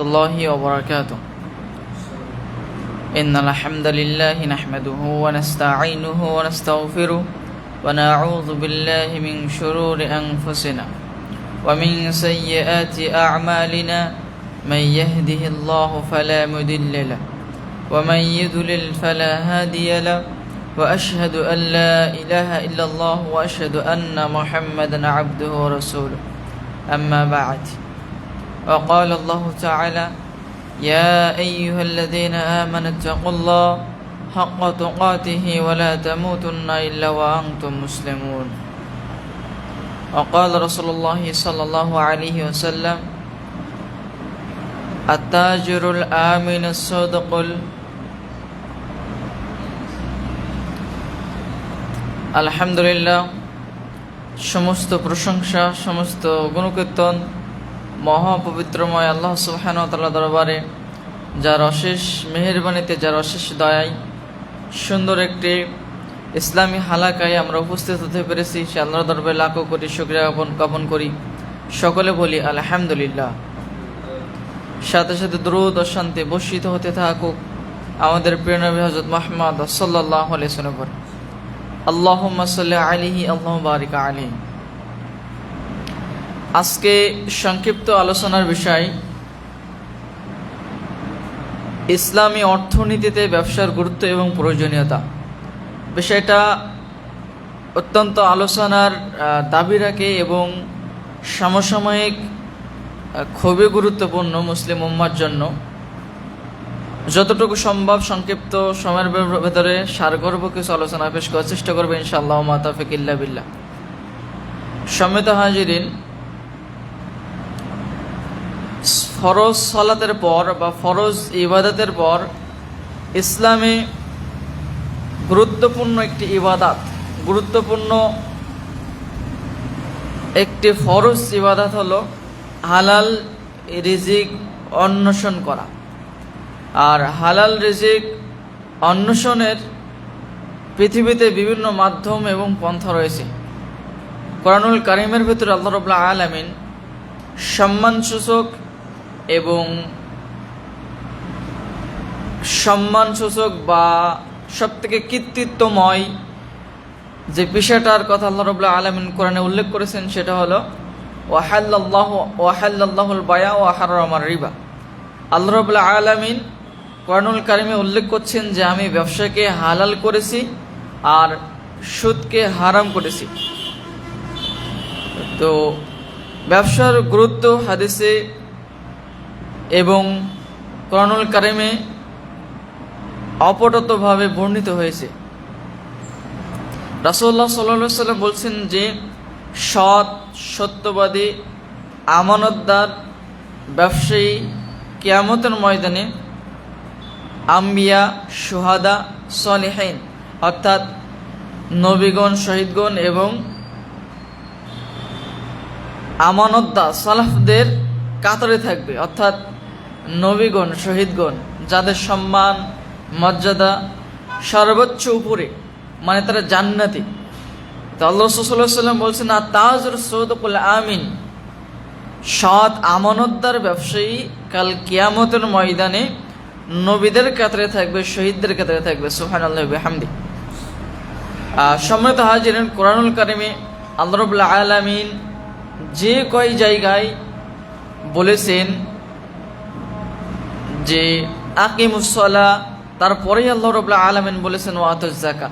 الله وبركاته. إن الحمد لله نحمده ونستعينه ونستغفره ونعوذ بالله من شرور أنفسنا ومن سيئات أعمالنا من يهده الله فلا مضل له ومن يضلل فلا هادي له وأشهد أن لا إله إلا الله وأشهد أن محمدا عبده ورسوله. أما بعد وقال الله تعالى يا أيها الذين آمنوا اتقوا الله حق تقاته ولا تموتن إلا وأنتم مسلمون وقال رسول الله صلى الله عليه وسلم التاجر الآمن الصدق ال- আলহামদুলিল্লাহ সমস্ত প্রশংসা সমস্ত গুণকীর্তন মহাপবিত্রময় আল্লাহ সুবহান তাল্লাহ দরবারে, যার অশেষ মেহেরবানিতে, যার অশেষ দয়ায় সুন্দর একটি ইসলামী হালাকায় আমরা উপস্থিত হতে পেরেছি। সে আল্লাহ দরবারে লাখো করি শুক্রিয়া জ্ঞাপন করি। সকলে বলি আলহামদুলিল্লাহ। সাথে সাথে দ্রুত ও শান্তি বর্ষিত হতে থাকুক আমাদের প্রিয় নবী হজরত মোহাম্মদ সাল্লাহ আলিয়া আল্লাহ আলিহি আল্লাহ বারিক আলিহি আজকে সংক্ষিপ্ত আলোচনার বিষয়, ইসলামী অর্থনীতিতে ব্যবসার গুরুত্ব এবং প্রয়োজনীয়তা। বিষয়টা অত্যন্ত আলোচনার দাবি রাখে এবং সমসাময়িক খুবই গুরুত্বপূর্ণ মুসলিম উম্মার জন্য। যতটুকু সম্ভব সংক্ষিপ্ত সময়ের ভেতরে সারগর্ভ কিছু আলোচনা পেশ করার চেষ্টা করবে ইনশাআল্লাহ মাতাফিক ইল্লা বিল্লাহ। সম্মিত হাজিরিন ফরজ সলাতের পর বা ফরজ ইবাদতের পর ইসলামে গুরুত্বপূর্ণ একটি ইবাদাত, গুরুত্বপূর্ণ একটি ফরজ ইবাদাত হলো হালাল রিজিক অন্বেষণ করা। আর হালাল রিজিক অন্বেষণের পৃথিবীতে বিভিন্ন মাধ্যম এবং পন্থা রয়েছে। কোরআনুল কারিমের ভিতরে আল্লাহ রবুল্লা আলমিন সম্মানসূচক এবং সম্মানসূচক বা সব থেকে কৃতিত্বময় যে বিষয়টার কথা আল্লাহ রবুল্লা আলমিন কোরআনে উল্লেখ করেছেন সেটা হলো ওয়াহাল্লাহ ওয়াহাল্লাহুল বায়া ও আহার রিবা। আল্লাহ রবুল্লা আলমিন কোরআনুল কারিমে উল্লেখ করছেন যে, আমি ব্যবসাকে হালাল করেছি আর সুদকে হারাম করেছি। তো ব্যবসার গুরুত্ব হাদিসে এবং করণুল কারিমে অপটতভাবে বর্ণিত হয়েছে। রাসুল্লাহ সাল্লা সাল্লাম বলছেন যে, সৎ, সত্যবাদী, আমানতদার, ব্যবসায়ী কেয়ামতের ময়দানে আম্বিয়া সুহাদা সলিহাইন অর্থাৎ নবীগণ, শহীদগণ এবং আমানতদা সালাফদের কাতারে থাকবে। অর্থাৎ নবীগণ, শহীদগণ, যাদের সম্মান, মর্যাদা সর্বোচ্চ উপরে মানে তারা জান্নাতি। তো আল্লাহ সাল্লাম বলছেন, আর তাজর সৌদকুল আমিন। সৎ আমানতদার ব্যবসায়ী কাল কিয়ামতের ময়দানে নবীদের কাতারে থাকবে, শহীদদের কাতারে থাকবে। সোহান আল্লাহ হামদি সম্মত হাজিরেন, কোরআনুল কারিমে আল্লাহ রবুল্লা আলামিন যে কয় জায়গায় বলেছেন যে আকিমুসলা তারপরেই আল্লাহ রবুল্লা আলমিন বলেছেন ও আতুজাকা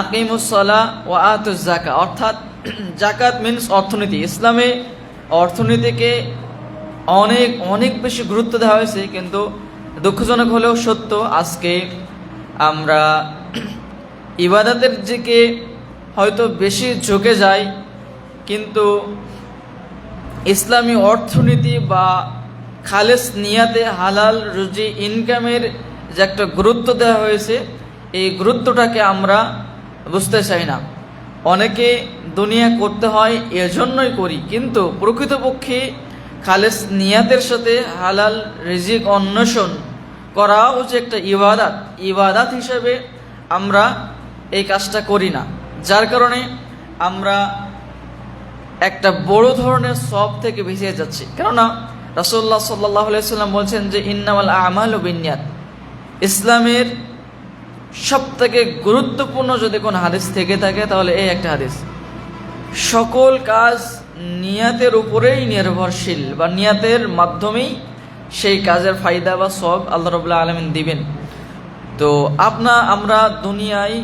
আকিমুসলা ও আতুজাকা অর্থাৎ জাকাত মিনস অর্থনীতি। ইসলামে অর্থনীতিকে অনেক অনেক বেশি গুরুত্ব দেওয়া হয়েছে, কিন্তু দুঃখজনক হলেও সত্য, আজকে আমরা ইবাদতের দিকে হয়তো বেশি ঝুঁকে যাই, কিন্তু ইসলামী অর্থনীতি বা খালেস নিয়াতে হালাল রুজি ইনকামের যে একটা গুরুত্ব দেওয়া হয়েছে, এই গুরুত্বটাকে আমরা বুঝতে চাই না। অনেকে দুনিয়া করতে হয় এজন্যই করি, কিন্তু প্রকৃতপক্ষে খালেস নিয়াতের সাথে হালাল রিজিক অন্বেষণ করা যে একটা ইবাদাত। ইবাদাত হিসেবে আমরা এই কাজটা করি না। যার কারণে আমরা একটা বড় ধরনের সব থেকে ভেসে যাচ্ছি। কেননা রাসুল্লাহ সাল্লাহ সাল্লাম বলছেন যে ইন্নামাল আমাল বিনিয়াত ইসলামের সব থেকে গুরুত্বপূর্ণ যদি কোনো হাদিস থেকে থাকে, তাহলে এই একটা হাদিস। সকল কাজ নিয়াতের উপরেই নির্ভরশীল বা নিয়াতের মাধ্যমেই সেই কাজের ফায়দা বা সব আল্লাহ রবুল্লাহ আলমিন দিবেন। তো আপনা আমরা দুনিয়ায়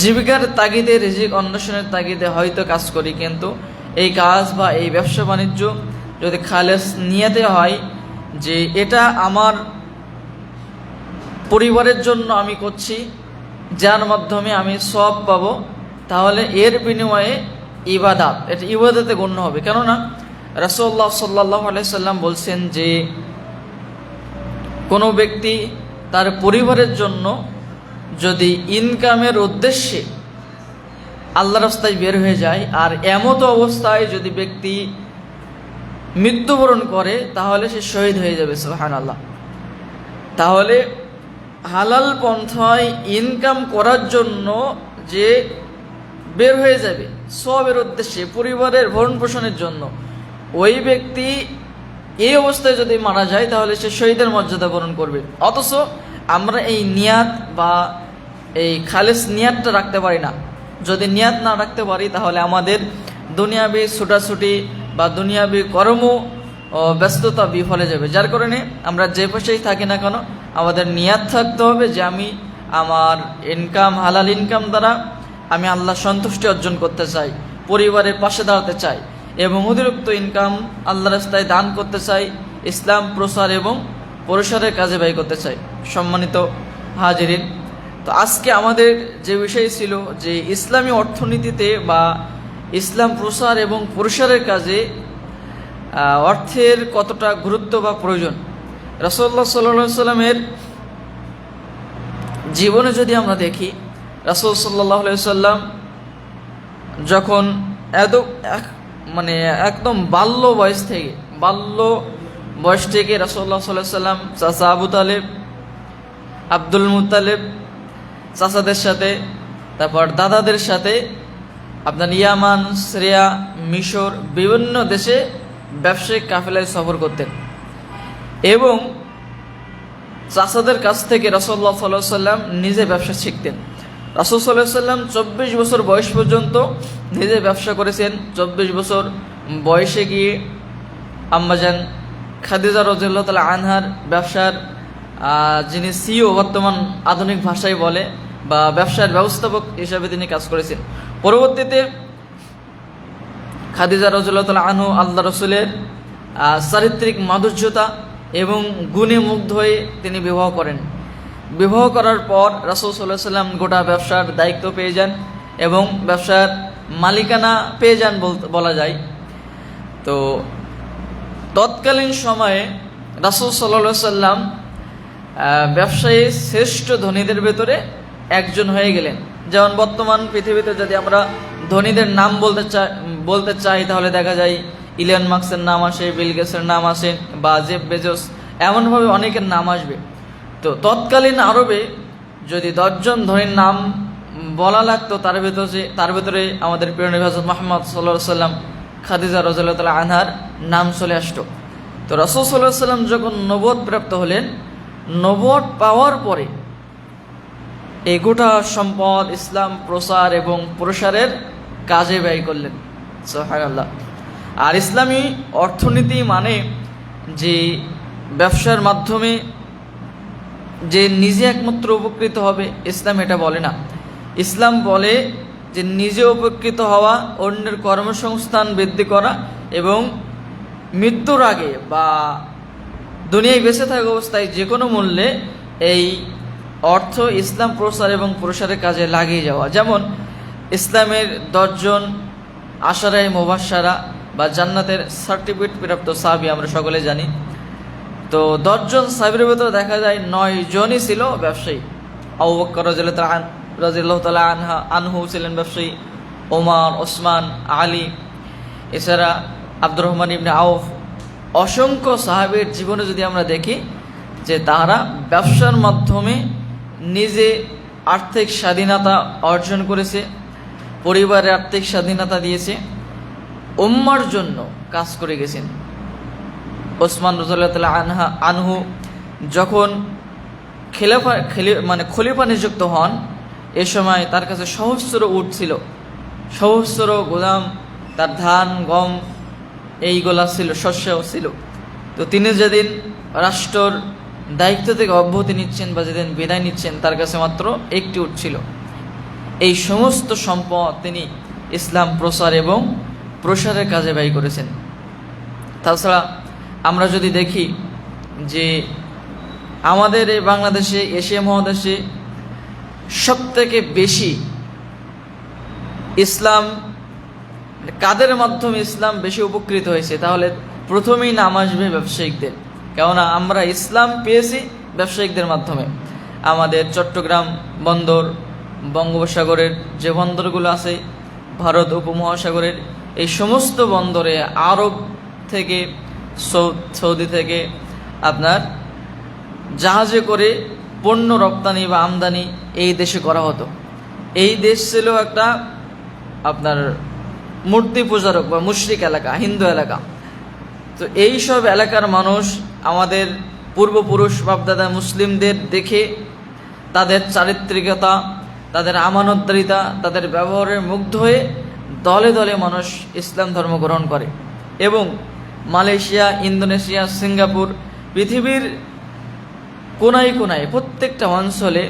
জীবিকার তাগিদে, রিজিক অন্বেষণের তাগিদে হয়তো কাজ করি, কিন্তু এই কাজ বা এই ব্যবসা বাণিজ্য যদি খালেস নিয়াতে হয় যে এটা আমার পরিবারের জন্য আমি করছি, যার মাধ্যমে আমি সব পাবো, তাহলে এর বিনিময়ে ইবাদাত, এটা ইবাদাতে গণ্য হবে। কেননা রসল্লাহ সাল্লাহ আলাইসাল্লাম বলছেন যে কোনো ব্যক্তি তার পরিবারের জন্য যদি ইনকামের উদ্দেশ্যে আল্লাহ রাস্তায় বের হয়ে যায়, আর এমতো অবস্থায় যদি ব্যক্তি মৃত্যুবরণ করে, তাহলে সে শহীদ হয়ে যাবে সোহান আল্লাহ তাহলে হালাল পন্থায় ইনকাম করার জন্য যে বের হয়ে যাবে, সবের উদ্দেশ্যে, পরিবারের ভরণ পোষণের জন্য, ওই ব্যক্তি এই অবস্থায় যদি মারা যায়, তাহলে সে শহীদের মর্যাদা বরণ করবে। অথচ আমরা এই নিয়াত বা এই খালেস নিয়াতটা রাখতে পারি না। যদি নিয়াত না রাখতে পারি, তাহলে আমাদের দুনিয়াবি ছুটাছুটি বা দুনিয়াবি কর্ম ব্যস্ততা বিফলে যাবে। যার কারণে আমরা যে পাশেই থাকি না কেন, আমাদের নিয়াত থাকতে হবে যে আমি আমার ইনকাম হালাল ইনকাম দ্বারা আমি আল্লাহ সন্তুষ্টি অর্জন করতে চাই, পরিবারের পাশে দাঁড়াতে চাই এবং অতিরিক্ত ইনকাম আল্লাহ রাস্তায় দান করতে চাই, ইসলাম প্রসার এবং পরিসরের কাজে ব্যয় করতে চাই। সম্মানিত হাজিরিন, তো আজকে আমাদের যে বিষয় ছিল যে ইসলামী অর্থনীতিতে বা ইসলাম প্রসার এবং প্রসারের কাজে অর্থের কতটা গুরুত্ব বা প্রয়োজন। রসল্লা সাল্লা সাল্লামের জীবনে যদি আমরা দেখি, রাসুল সাল্লাহ সাল্লাম যখন এত মানে একদম বাল্য বয়স থেকে, বাল্য বয়স থেকে রাসুল্লাহ সাল্লাহ সাল্লাম চাচা আবু তালেব, আব্দুল মুতালেব চাচাদের সাথে, তারপর দাদাদের সাথে আপনার ইয়ামান শ্রেয়া মিশর, বিভিন্ন দেশে ব্যবসায়িক কাফেলায় সফর করতেন। এবং চাষাদের কাছ থেকে রসল্লাহ সাল্লাহ সাল্লাম নিজে ব্যবসা শিখতেন। রসুল সাল্লাহ সাল্লাম চব্বিশ বছর বয়স পর্যন্ত নিজে ব্যবসা করেছেন। চব্বিশ বছর বয়সে গিয়ে আম্মাজান খাদিজা রজুল্লাহ তালা আনহার ব্যবসার যিনি সিও বর্তমান আধুনিক ভাষায় বলে বা ব্যবসার ব্যবস্থাপক হিসাবে তিনি কাজ করেছেন। পরবর্তীতে খাদিজা রজুল্লাহ আনহু আল্লাহ রসুলের চারিত্রিক মাধুর্যতা এবং গুণে মুগ্ধ হয়ে তিনি বিবাহ করেন। বিবাহ করার পর রাসুল সাল্লাহ সাল্লাম গোটা ব্যবসার দায়িত্ব পেয়ে যান এবং ব্যবসার মালিকানা পেয়ে যান বলা যায়। তো তৎকালীন সময়ে রাসুল সাল্লা সাল্লাম ব্যবসায়ী শ্রেষ্ঠ ধনীদের ভেতরে একজন হয়ে গেলেন। যেমন বর্তমান পৃথিবীতে যদি আমরা ধনীদের নাম বলতে চাই বলতে চাই, তাহলে দেখা যায় ইলিয়ন মার্কসের নাম আসে, বিল গেটসের নাম আসে বা জেফ বেজোস, এমনভাবে অনেকের নাম আসবে। তো তৎকালীন আরবে যদি দশজন ধনীর নাম বলা লাগতো, তার ভেতরে তার ভেতরে আমাদের প্রিয় নবী মোহাম্মদ সাল্লাহ সাল্লাম খাদিজা রজুল্লাহ আনহার নাম চলে আসতো। তো রসুল সাল্লাহ সাল্লাম যখন নবদ প্রাপ্ত হলেন নবদ পাওয়ার পরে এই গোটা সম্পদ, ইসলাম, প্রসার এবং প্রসারের কাজে ব্যয় করলেন। সোহাগাল্লাহ আর ইসলামী অর্থনীতি মানে যে ব্যবসার মাধ্যমে যে নিজে একমাত্র উপকৃত হবে, ইসলাম এটা বলে না। ইসলাম বলে যে নিজে উপকৃত হওয়া, অন্যের কর্মসংস্থান বৃদ্ধি করা এবং মৃত্যুর আগে বা দুনিয়ায় বেঁচে থাকা অবস্থায় যে কোনো মূল্যে এই অর্থ ইসলাম প্রসার এবং প্রসারের কাজে লাগিয়ে যাওয়া। যেমন, ইসলামের দশজন আশারায় মোবাসারা বা জান্নাতের সার্টিফিকেট প্রাপ্ত সাহাবি আমরা সকলে জানি। তো দশজন সাহেবের ভেতরে দেখা যায় নয় জনই ছিল ব্যবসায়ী। আবু বকর রাজিল্লাহ তালা আনহা, আনহু ছিলেন ব্যবসায়ী। ওমান ওসমান, আলী, এছাড়া আব্দুর রহমান ইবনে আউফ। অসংখ্য সাহাবের জীবনে যদি আমরা দেখি যে তারা ব্যবসার মাধ্যমে নিজে আর্থিক স্বাধীনতা অর্জন করেছে, পরিবারে আর্থিক স্বাধীনতা দিয়েছে, উম্মার জন্য কাজ করে গেছেন। ওসমান রজুল্লাহ আনহা, আনহু যখন খেলাফা, খেলি মানে খলিফা নিযুক্ত হন, এ সময় তার কাছে সহস্র উট ছিল। সহস্র গোদাম, তার ধান, গম, এইগুলা ছিল, শস্যও ছিল। তো তিনি যেদিন রাষ্ট্রর দায়িত্ব থেকে অব্যাহতি নিচ্ছেন বা যেদিন বিদায় নিচ্ছেন, তার কাছে মাত্র একটি উট ছিল। এই সমস্ত সম্পদ তিনি ইসলাম প্রসার এবং প্রসারের কাজে ব্যয় করেছেন। তাছাড়া আমরা যদি দেখি যে আমাদের এই বাংলাদেশে, এশিয়া মহাদেশে সব থেকে বেশি ইসলাম, কাদের মাধ্যমে ইসলাম বেশি উপকৃত হয়েছে, তাহলে প্রথমেই নাম আসবে ব্যবসায়িকদের। কেননা আমরা ইসলাম পেয়েছি ব্যবসায়িকদের মাধ্যমে। আমাদের চট্টগ্রাম বন্দর, বঙ্গোপসাগরের যে বন্দরগুলো আছে, ভারত উপমহাসাগরের এই সমস্ত বন্দরে আরব থেকে, সৌদি থেকে আপনার জাহাজে করে পণ্য রপ্তানি বা আমদানি এই দেশে করা হতো। এই দেশ ছিল একটা আপনার মূর্তি পূজারক বা মুশরিক এলাকা, হিন্দু এলাকা। তো এই সব এলাকার মানুষ আমাদের পূর্বপুরুষ বাপদাদা মুসলিমদের দেখে তাদের চারিত্রিকতা, তাদের আমানতদারিতা তাদের ব্যবহারের মুগ্ধ হয়ে দলে দলে মানুষ ইসলাম ধর্ম গ্রহণ করে এবং মালয়েশিয়া, ইন্দোনেশিয়া, সিঙ্গাপুর পৃথিবীর কোনায় কোনায় প্রত্যেকটা অঞ্চলে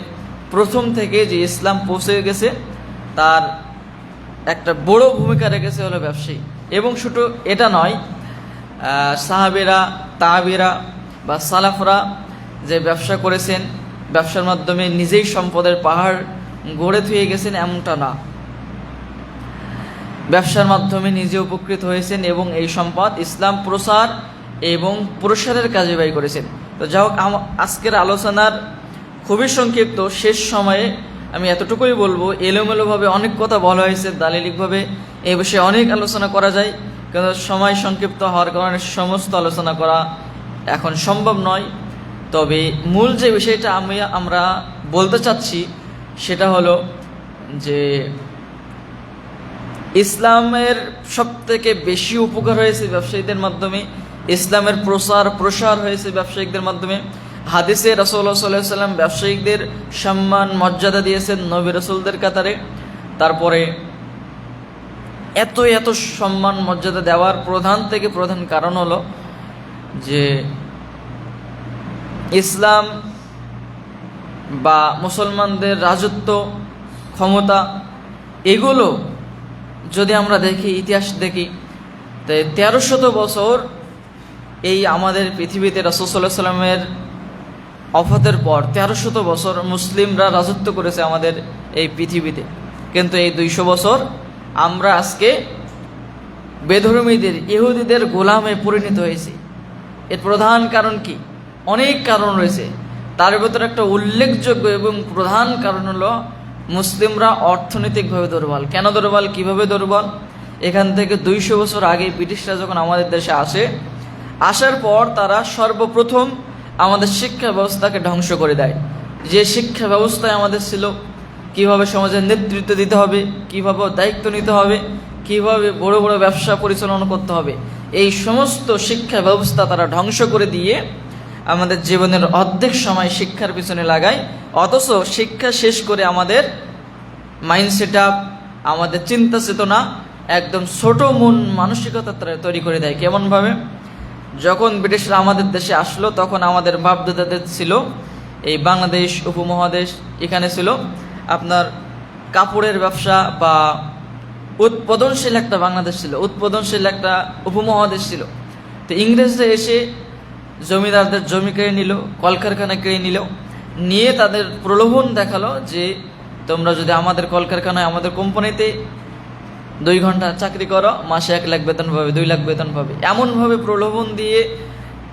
প্রথম থেকে যে ইসলাম পৌঁছে গেছে, তার একটা বড় ভূমিকা রেখেছে হলো ব্যবসায়ী। এবং শুধু এটা নয় সাহাবেরা তাহাবিরা বা সালাফরা যে ব্যবসা করেছেন, ব্যবসার মাধ্যমে নিজেই সম্পদের পাহাড় গড়ে থুয়ে গেছেন এমনটা না। ব্যবসার মাধ্যমে নিজে উপকৃত হয়েছেন এবং এই সম্পদ ইসলাম প্রসার এবং প্রসারের কাজে ব্যয় করেছেন। তো যাই হোক আজকের আলোচনার খুবই সংক্ষিপ্ত শেষ সময়ে আমি এতটুকুই বলব, এলোমেলোভাবে অনেক কথা বলা হয়েছে, দালিলিকভাবে এ বিষয়ে অনেক আলোচনা করা যায়। কিন্তু সময় সংক্ষিপ্ত হওয়ার কারণে সমস্ত আলোচনা করা এখন সম্ভব নয়। তবে মূল যে বিষয়টা আমি, আমরা বলতে চাচ্ছি, সেটা হলো যে ইসলামের সব থেকে বেশি উপকার হয়েছে ব্যবসায়ীদের মাধ্যমে, ইসলামের প্রসার প্রসার হয়েছে ব্যবসায়িকদের মাধ্যমে। হাদিসে রসল্লা সাল্লাহ সাল্লাম ব্যবসায়িকদের সম্মান, মর্যাদা দিয়েছেন নবী রসুলদের কাতারে। তারপরে এত এত সম্মান, মর্যাদা দেওয়ার প্রধান থেকে প্রধান কারণ হলো যে ইসলাম বা মুসলমানদের রাজত্ব, ক্ষমতা, এগুলো যদি আমরা দেখি, ইতিহাস দেখি তো তেরো শত বছর এই আমাদের পৃথিবীতে রসদাল্লাহ সাল্লামের অফাতের পর তেরো শত বছর মুসলিমরা রাজত্ব করেছে আমাদের এই পৃথিবীতে। কিন্তু এই দুইশো বছর আমরা আজকে বেধর্মীদের, ইহুদিদের গোলামে পরিণত হয়েছি। এর প্রধান কারণ কি? অনেক কারণ রয়েছে। তার ভেতরে একটা উল্লেখযোগ্য এবং প্রধান কারণ হলো মুসলিমরা অর্থনৈতিকভাবে দুর্বল। কেন দুর্বল? কীভাবে দুর্বল? এখান থেকে দুইশো বছর আগে ব্রিটিশরা যখন আমাদের দেশে আসে, আসার পর তারা সর্বপ্রথম আমাদের শিক্ষা ব্যবস্থাকে ধ্বংস করে দেয়। যে শিক্ষা ব্যবস্থায় আমাদের ছিল কীভাবে সমাজের নেতৃত্ব দিতে হবে, কীভাবে দায়িত্ব নিতে হবে, কীভাবে বড় বড় ব্যবসা পরিচালনা করতে হবে, এই সমস্ত শিক্ষা ব্যবস্থা তারা ধ্বংস করে দিয়ে আমাদের জীবনের অর্ধেক সময় শিক্ষার পিছনে লাগায়। অথচ শিক্ষা শেষ করে আমাদের মাইন্ড সেট আমাদের চিন্তা চেতনা একদম ছোট মন মানসিকতা তারা তৈরি করে দেয়। কেমনভাবে? যখন ব্রিটিশরা আমাদের দেশে আসলো, তখন আমাদের বাপদাদাদের ছিল, এই বাংলাদেশ উপমহাদেশ এখানে ছিল আপনার কাপড়ের ব্যবসা বা উৎপাদনশীল একটা বাংলাদেশ ছিল, উৎপাদনশীল একটা উপমহাদেশ ছিল। তো ইংরেজরা এসে জমিদারদের জমি কেড়ে নিল, কলকারখানা কেড়ে নিল, নিয়ে তাদের প্রলোভন দেখাল যে তোমরা যদি আমাদের কলকারখানায়, আমাদের কোম্পানিতে দুই ঘণ্টা চাকরি করো, মাসে এক লাখ বেতন পাবে, দুই লাখ বেতন পাবে। এমনভাবে প্রলোভন দিয়ে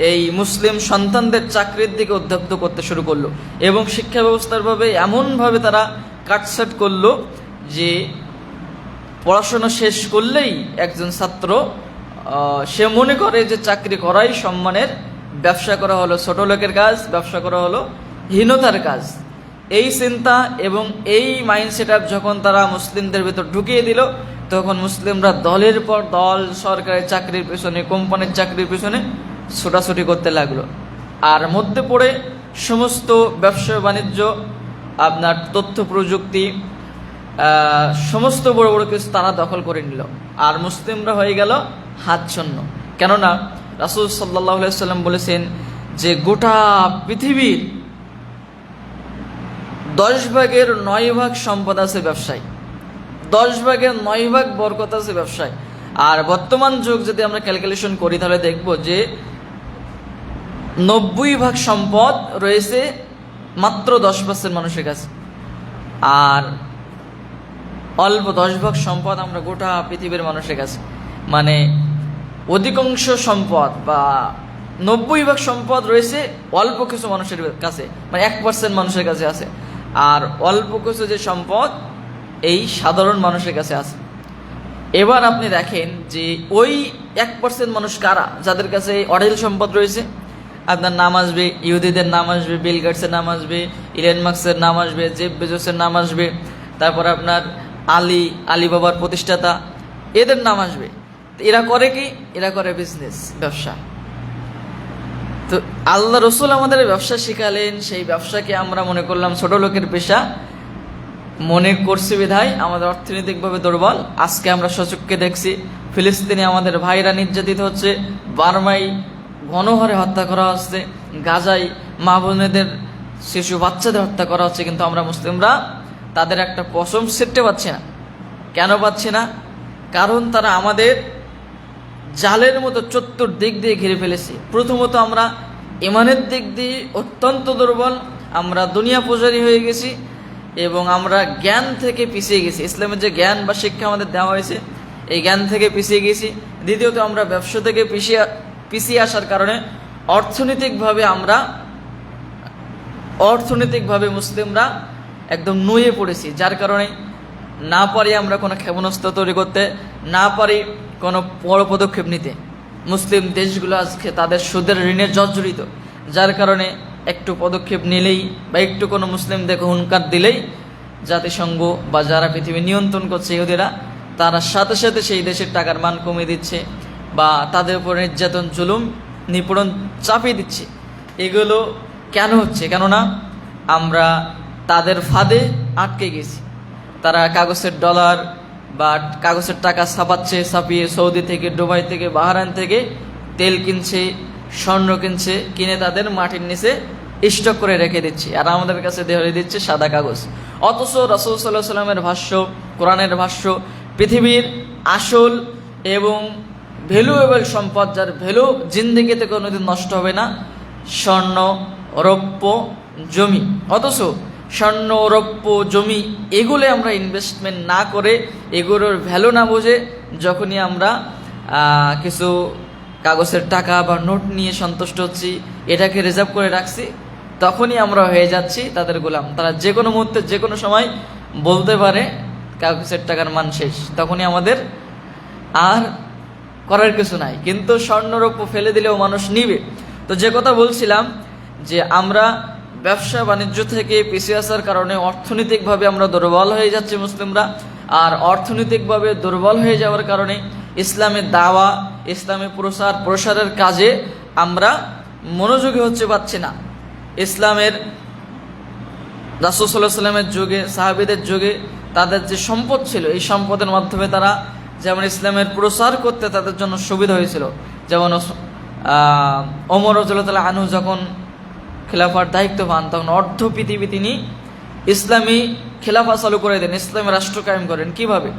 এই মুসলিম সন্তানদের চাকরির দিকে উদ্যপ্ত করতে শুরু করল এবং শিক্ষা ব্যবস্থার ভাবে এমনভাবে তারা কাটসাট করল যে পড়াশোনা শেষ করলেই একজন ছাত্র সে মনে করে যে চাকরি করাই সম্মানের, ব্যবসা করা হলো ছোট লোকের কাজ, ব্যবসা করা হলো হীনতার কাজ। এই চিন্তা এবং এই মাইন্ডসেট যখন তারা মুসলিমদের ভেতর ঢুকিয়ে দিল, তখন মুসলিমরা দলের পর দল সরকারি চাকরির পেছনে, কোম্পানির চাকরির পেছনে ছোটাছুটি করতে লাগল। আর মধ্যে পড়ে সমস্ত ব্যবসা বাণিজ্য, আপনার তথ্য প্রযুক্তি সমস্ত বড় বড় কিছু তারা দখল করে নিল। আর মুসলিমরা হয়ে গেল হাতছন্ন। কেননা রাসুল সাল্লাহ সাল্লাম বলেছেন যে গোটা পৃথিবীর দশ ভাগের নয় ভাগ সম্পদ আছে ব্যবসায়। দশ ভাগের নয় ভাগ বরকত আছে ব্যবসায়। আর বর্তমান যুগ যদি আমরা ক্যালকুলেশন করি, তাহলে দেখব যে নব্বই ভাগ সম্পদ রয়েছে মাত্র দশ পার্সেন্ট মানুষের কাছে। আর অল্প দশ ভাগ সম্পদ আমরা গোটা পৃথিবীর মানুষের কাছে। মানে অধিকাংশ সম্পদ বা নব্বই ভাগ সম্পদ রয়েছে অল্প কিছু মানুষের কাছে মানে এক পার্সেন্ট মানুষের কাছে আছে। আর অল্প কিছু যে সম্পদ, এই সাধারণ মানুষের কাছে আছে। এবার আপনি দেখেন যে ওই এক পার্সেন্ট মানুষ কারা, যাদের কাছে অঢেল সম্পদ রয়েছে? আপনার নাম আসবে, ইহুদিদের নাম আসবে, বিল গেটসের নাম আসবে, ইলেন মার্কসের নাম আসবে জেব বেজোসের নাম আসবে, তারপর আপনার আলী আলী বাবার প্রতিষ্ঠাতা, এদের নাম আসবে। এরা করে কি? এরা করে বিজনেস ব্যবসা। তো আল্লাহ রসুল আমাদের ব্যবসা শিখালেন, সেই ব্যবসাকে আমরা মনে করলাম ছোট লোকের পেশা। মনে করছি বিধায় আমাদের অর্থনৈতিকভাবে দুর্বল। আজকে আমরা সচককে দেখছি, ফিলিস্তিনে আমাদের ভাইরা নির্যাতিত হচ্ছে বার্মাই গণহারে হত্যা করা হচ্ছে। গাজাই মা বোনেদের, শিশু বাচ্চাদের হত্যা করা হচ্ছে, কিন্তু আমরা মুসলিমরা তাদের একটা পশম সেটতে পাচ্ছি না। কেন পাচ্ছি না? কারণ তারা আমাদের জালের মতো চত্বর দিক দিয়ে ঘিরে ফেলেছে। প্রথমত আমরা ইমানের দিক দিয়ে অত্যন্ত দুর্বল, আমরা দুনিয়া পূজারী হয়ে গেছি এবং আমরা জ্ঞান থেকে পিছিয়ে গেছি। ইসলামের যে জ্ঞান বা শিক্ষা আমাদের দেওয়া হয়েছে, এই জ্ঞান থেকে পিছিয়ে গেছি। দ্বিতীয়ত আমরা ব্যবসা থেকে পিছিয়ে পিছিয়ে আসার কারণে অর্থনৈতিকভাবে আমরা, অর্থনৈতিকভাবে মুসলিমরা একদম নুয়ে পড়েছি, যার কারণে না পারি আমরা কোনো ক্ষেপণাস্ত্র তৈরি করতে, না পারি কোনো বড় পদক্ষেপ নিতে। মুসলিম দেশগুলো আজকে তাদের সুদের ঋণের জর্জরিত, যার কারণে একটু পদক্ষেপ নিলেই বা একটু কোনো মুসলিমদেরকে হুনকার দিলেই জাতিসংঘ বা যারা পৃথিবী নিয়ন্ত্রণ করছে ইহুদিরা, তারা সাথে সাথে সেই দেশের টাকার মান কমিয়ে দিচ্ছে। বা তাদের উপর নির্যাতন, জুলুম, নিপীড়ন চাপিয়ে দিচ্ছে। এগুলো কেন হচ্ছে? কেননা আমরা তাদের ফাঁদে আটকে গেছি। তারা কাগজের ডলার বা কাগজের টাকা ছাপাচ্ছে, ছাপিয়ে সৌদি থেকে, দুবাই থেকে বাহারান থেকে তেল কিনছে, স্বর্ণ কিনছে, কিনে তাদের মাটির নিচে স্টক করে রেখে দিচ্ছে। আর আমাদের কাছে দেহরে দিচ্ছে সাদা কাগজ। অথচ রসুল সাল্লাহ সাল্লামের ভাষ্য, কোরআনের ভাষ্য, পৃথিবীর আসল এবং ভ্যালুয়েবল সম্পদ যার ভ্যালু জিন্দিগিতে কোনোদিন নষ্ট হবে না। স্বর্ণ, রৌপ্য, জমি। অথচ স্বর্ণ, রৌপ্য, জমি, এগুলো আমরা ইনভেস্টমেন্ট না করে এগুলোর ভ্যালু না বুঝে যখনই আমরা কিছু কাগজের টাকা বা নোট নিয়ে সন্তুষ্ট হচ্ছি, এটাকে রিজার্ভ করে রাখছি, তখনই আমরা হয়ে যাচ্ছি তাদের গোলাম। তারা যে কোনো মুহূর্তে, যে কোনো সময় বলতে পারে, কাগজের টাকার মান শেষ। তখনই আমাদের আর করার কিছু নাই। কিন্তু স্বর্ণরৌপ্য ফেলে দিলেও মানুষ নিবে। তো যে কথা বলছিলাম যে আমরা ব্যবসা বাণিজ্য থেকে পিছিয়ে আসার কারণে অর্থনৈতিকভাবে আমরা দুর্বল হয়ে যাচ্ছি মুসলিমরা। আর অর্থনৈতিকভাবে দুর্বল হয়ে যাওয়ার কারণে ইসলামের দাওয়া ইসলামের প্রসার, প্রসারের কাজে আমরা মনোযোগী হচ্ছে পাচ্ছি না। ইসলামের রাসুসাল্লাহ সাল্লামের যুগে, সাহাবিদের যুগে তাদের যে সম্পদ ছিল, এই সম্পদের মাধ্যমে তারা যেমন ইসলামের প্রসার করতে তাদের জন্য সুবিধা হয়েছিল। যেমন ওমর রজুল্লাহ আনহু যখন খেলাফার দায়িত্ব পান, তখন অর্ধ পৃথিবী তিনি ইসলামী খেলাফা চালু করে দেন, ইসলামী রাষ্ট্র কায়েম করেন। কীভাবে?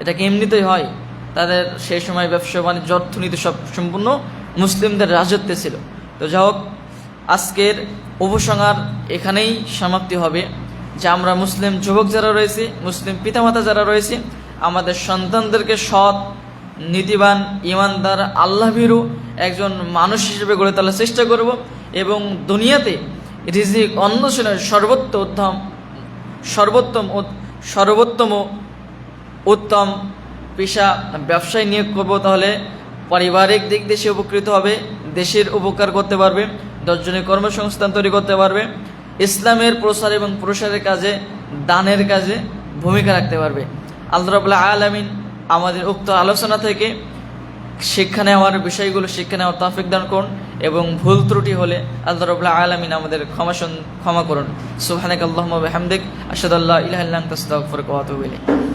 এটা কি এমনিতেই হয়? তাদের সেই সময় ব্যবসা বাণিজ্য, অর্থনীতি সব সম্পূর্ণ মুসলিমদের রাজত্বে ছিল। তো যা হোক, আজকের উপসংহার এখানেই সমাপ্তি হবে। যে আমরা মুসলিম যুবক যারা রয়েছে, মুসলিম পিতামাতা যারা রয়েছে আমাদের সন্তানদেরকে সৎ, নীতিবান, ইমানদার আল্লাভীরু একজন মানুষ হিসেবে গড়ে তোলার চেষ্টা করব এবং দুনিয়াতে রিজিক অন্বেষণের উত্তম, সর্বোত্তম সর্বোত্তম উত্তম পেশা ব্যবসায় নিয়োগ করব তাহলে পারিবারিক দিক দেশে উপকৃত হবে, দেশের উপকার করতে পারবে, দশজনের কর্মসংস্থান তৈরি করতে পারবে, ইসলামের প্রসার এবং প্রসারের কাজে, দানের কাজে ভূমিকা রাখতে পারবে। আল্লাহ রাবুল্লাহ আলমিন আমাদের উক্ত আলোচনা থেকে শিক্ষা নেওয়ার বিষয়গুলো, শিক্ষা নেওয়ার তাফিক দান করুন এবং ভুল ত্রুটি হলে আল্লাহ রবুল্লাহ আলমিন আমাদের ক্ষমা ক্ষমা করুন। সুহানিক আল্লাহ হামদিক আসাদাল্লাহ ইলাহ আতুবু ইলাইক।